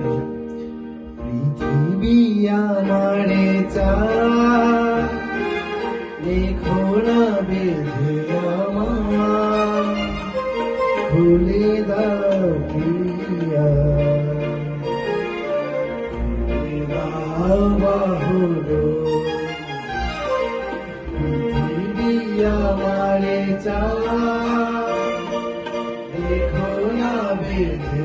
Yeah. পৃথিবী আমারে চায় লেখো না বেঁধে আমার খুলে দাও প্রিয়া। পৃথিবী আমারে চায় দেখো না বেঁধে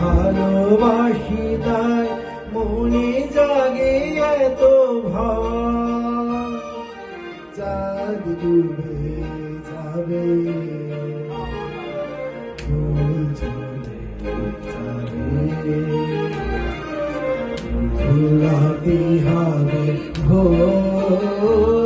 ভালোবাসি তাই মনে জাগে এত ভয়। চাঁদ ডুবে যাবে হবে ভোর।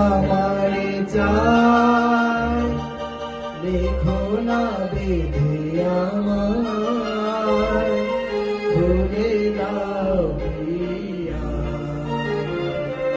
আমারে চায় দেখো না বেঁধে আমার